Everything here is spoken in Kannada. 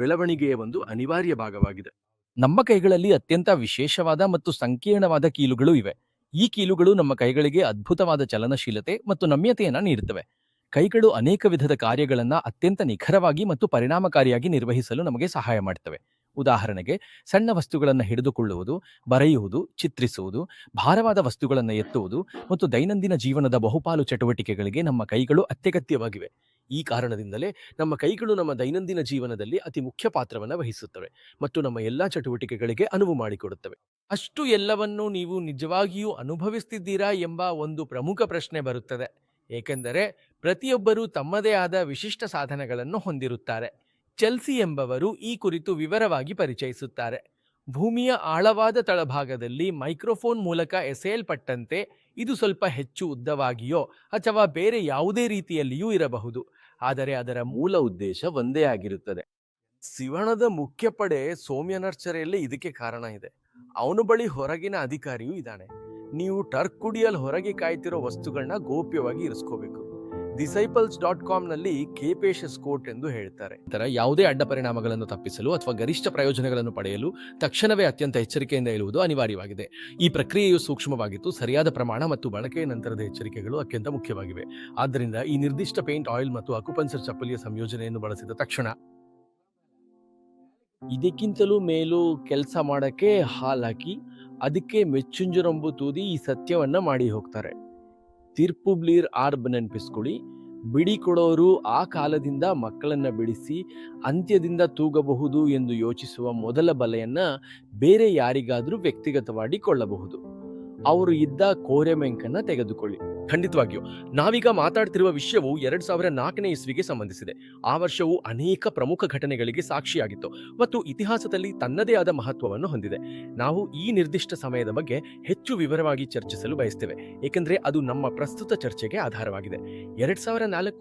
ಬೆಳವಣಿಗೆಯ ಒಂದು ಅನಿವಾರ್ಯ ಭಾಗವಾಗಿದೆ. ನಮ್ಮ ಕೈಗಳಲ್ಲಿ ಅತ್ಯಂತ ವಿಶೇಷವಾದ ಮತ್ತು ಸಂಕೀರ್ಣವಾದ ಕೀಲುಗಳು ಇವೆ. ಈ ಕೀಲುಗಳು ನಮ್ಮ ಕೈಗಳಿಗೆ ಅದ್ಭುತವಾದ ಚಲನಶೀಲತೆ ಮತ್ತು ನಮ್ಯತೆಯನ್ನು ನೀಡುತ್ತವೆ. ಕೈಗಳು ಅನೇಕ ವಿಧದ ಕಾರ್ಯಗಳನ್ನು ಅತ್ಯಂತ ನಿಖರವಾಗಿ ಮತ್ತು ಪರಿಣಾಮಕಾರಿಯಾಗಿ ನಿರ್ವಹಿಸಲು ನಮಗೆ ಸಹಾಯ ಮಾಡುತ್ತವೆ ಉದಾಹರಣೆಗೆ ಸಣ್ಣ ವಸ್ತುಗಳನ್ನು ಹಿಡಿದುಕೊಳ್ಳುವುದು, ಬರೆಯುವುದು, ಚಿತ್ರಿಸುವುದು, ಭಾರವಾದ ವಸ್ತುಗಳನ್ನು ಎತ್ತುವುದು ಮತ್ತು ದೈನಂದಿನ ಜೀವನದ ಬಹುಪಾಲು ಚಟುವಟಿಕೆಗಳಿಗೆ ನಮ್ಮ ಕೈಗಳು ಅತ್ಯಗತ್ಯವಾಗಿವೆ. ಈ ಕಾರಣದಿಂದಲೇ ನಮ್ಮ ಕೈಗಳು ನಮ್ಮ ದೈನಂದಿನ ಜೀವನದಲ್ಲಿ ಅತಿ ಮುಖ್ಯ ಪಾತ್ರವನ್ನು ವಹಿಸುತ್ತವೆ ಮತ್ತು ನಮ್ಮ ಎಲ್ಲಾ ಚಟುವಟಿಕೆಗಳಿಗೆ ಅನುವು ಮಾಡಿಕೊಡುತ್ತವೆ. ಅಷ್ಟು ಎಲ್ಲವನ್ನೂ ನೀವು ನಿಜವಾಗಿಯೂ ಅನುಭವಿಸ್ತಿದ್ದೀರಾ ಎಂಬ ಒಂದು ಪ್ರಮುಖ ಪ್ರಶ್ನೆ ಬರುತ್ತದೆ. ಏಕೆಂದರೆ ಪ್ರತಿಯೊಬ್ಬರೂ ತಮ್ಮದೇ ಆದ ವಿಶಿಷ್ಟ ಸಾಧನಗಳನ್ನು ಹೊಂದಿರುತ್ತಾರೆ. ಚೆಲ್ಸಿ ಎಂಬವರು ಈ ಕುರಿತು ವಿವರವಾಗಿ ಪರಿಚಯಿಸುತ್ತಾರೆ. ಭೂಮಿಯ ಆಳವಾದ ತಳಭಾಗದಲ್ಲಿ ಮೈಕ್ರೋಫೋನ್ ಮೂಲಕ ಎಸೆಯಲ್ಪಟ್ಟಂತೆ ಇದು ಸ್ವಲ್ಪ ಹೆಚ್ಚು ಉದ್ದವಾಗಿಯೋ ಅಥವಾ ಬೇರೆ ಯಾವುದೇ ರೀತಿಯಲ್ಲಿಯೂ ಇರಬಹುದು. ಆದರೆ ಅದರ ಮೂಲ ಉದ್ದೇಶ ಒಂದೇ ಆಗಿರುತ್ತದೆ. ಶಿವಣದ ಮುಖ್ಯ ಪಡೆ ಸೋಮ್ಯನರ್ಚರೆಯಲ್ಲಿ ಇದಕ್ಕೆ ಕಾರಣ ಇದೆ. ಅವನು ಬಳಿ ಹೊರಗಿನ ಅಧಿಕಾರಿಯೂ ಇದ್ದಾನೆ. ನೀವು ಟರ್ಕ್ ಕುಡಿಯಲ್ ಹೊರಗೆ ಕಾಯ್ತಿರೋ ವಸ್ತುಗಳನ್ನ ಗೋಪ್ಯವಾಗಿ ಇರಿಸ್ಕೋಬೇಕು. ಡಿಸೈಪಲ್ಸ್ ಡಾಟ್ ಕಾಮ್ನಲ್ಲಿ ಕೇಪೇಶಸ್ ಕೋಟ್ ಎಂದು ಹೇಳ್ತಾರೆ. ಇತರ ಯಾವುದೇ ಅಡ್ಡ ಪರಿಣಾಮಗಳನ್ನು ತಪ್ಪಿಸಲು ಅಥವಾ ಗರಿಷ್ಠ ಪ್ರಯೋಜನಗಳನ್ನು ಪಡೆಯಲು ತಕ್ಷಣವೇ ಅತ್ಯಂತ ಎಚ್ಚರಿಕೆಯಿಂದ ಇರುವುದು ಅನಿವಾರ್ಯವಾಗಿದೆ. ಈ ಪ್ರಕ್ರಿಯೆಯು ಸೂಕ್ಷ್ಮವಾಗಿತ್ತು ಸರಿಯಾದ ಪ್ರಮಾಣ ಮತ್ತು ಬಳಕೆಯ ನಂತರದ ಎಚ್ಚರಿಕೆಗಳು ಅತ್ಯಂತ ಮುಖ್ಯವಾಗಿವೆ. ಆದ್ದರಿಂದ ಈ ನಿರ್ದಿಷ್ಟ ಪೇಂಟ್ ಆಯಿಲ್ ಮತ್ತು ಅಕುಪನ್ಸರ್ ಚಪ್ಪಲಿಯ ಸಂಯೋಜನೆಯನ್ನು ಬಳಸಿದ ತಕ್ಷಣ ಇದಕ್ಕಿಂತಲೂ ಮೇಲೂ ಕೆಲಸ ಮಾಡಕ್ಕೆ ಹಾಲಾಕಿ ಅದಕ್ಕೆ ಮೆಚ್ಚುಂಜುರಂಬು ತೂದಿ ಈ ಸತ್ಯವನ್ನ ಮಾಡಿ ಹೋಗ್ತಾರೆ. ತೀರ್ಪು ಬ್ಲೀರ್ ಆರ್ಬ್ ನೆನಪಿಸ್ಕೊಳ್ಳಿ. ಬಿಡಿ ಕೊಡೋರು ಆ ಕಾಲದಿಂದ ಮಕ್ಕಳನ್ನ ಬಿಡಿಸಿ ಅಂತ್ಯದಿಂದ ತೂಗಬಹುದು ಎಂದು ಯೋಚಿಸುವ ಮೊದಲ ಬಲೆಯನ್ನ ಬೇರೆ ಯಾರಿಗಾದರೂ ವ್ಯಕ್ತಿಗತವಾಗಿ ಕೊಳ್ಳಬಹುದು. ಅವರು ಇದ್ದ ಕೋರೆಮೆಂಕನ್ನ ತೆಗೆದುಕೊಳ್ಳಿ. ಖಂಡಿತವಾಗಿಯೂ, ನಾವೀಗ ಮಾತಾಡ್ತಿರುವ ವಿಷಯವು ಎರಡ್ ಸಾವಿರ ನಾಲ್ಕನೇ ಇಸ್ವಿಗೆ ಸಂಬಂಧಿಸಿದೆ. ಆ ವರ್ಷವು ಅನೇಕ ಪ್ರಮುಖ ಘಟನೆಗಳಿಗೆ ಸಾಕ್ಷಿಯಾಗಿತ್ತು ಮತ್ತು ಇತಿಹಾಸದಲ್ಲಿ ತನ್ನದೇ ಆದ ಮಹತ್ವವನ್ನು ಹೊಂದಿದೆ. ನಾವು ಈ ನಿರ್ದಿಷ್ಟ ಸಮಯದ ಬಗ್ಗೆ ಹೆಚ್ಚು ವಿವರವಾಗಿ ಚರ್ಚಿಸಲು ಬಯಸ್ತೇವೆ, ಏಕೆಂದರೆ ಅದು ನಮ್ಮ ಪ್ರಸ್ತುತ ಚರ್ಚೆಗೆ ಆಧಾರವಾಗಿದೆ. ಎರಡ್ ಸಾವಿರ ನಾಲ್ಕು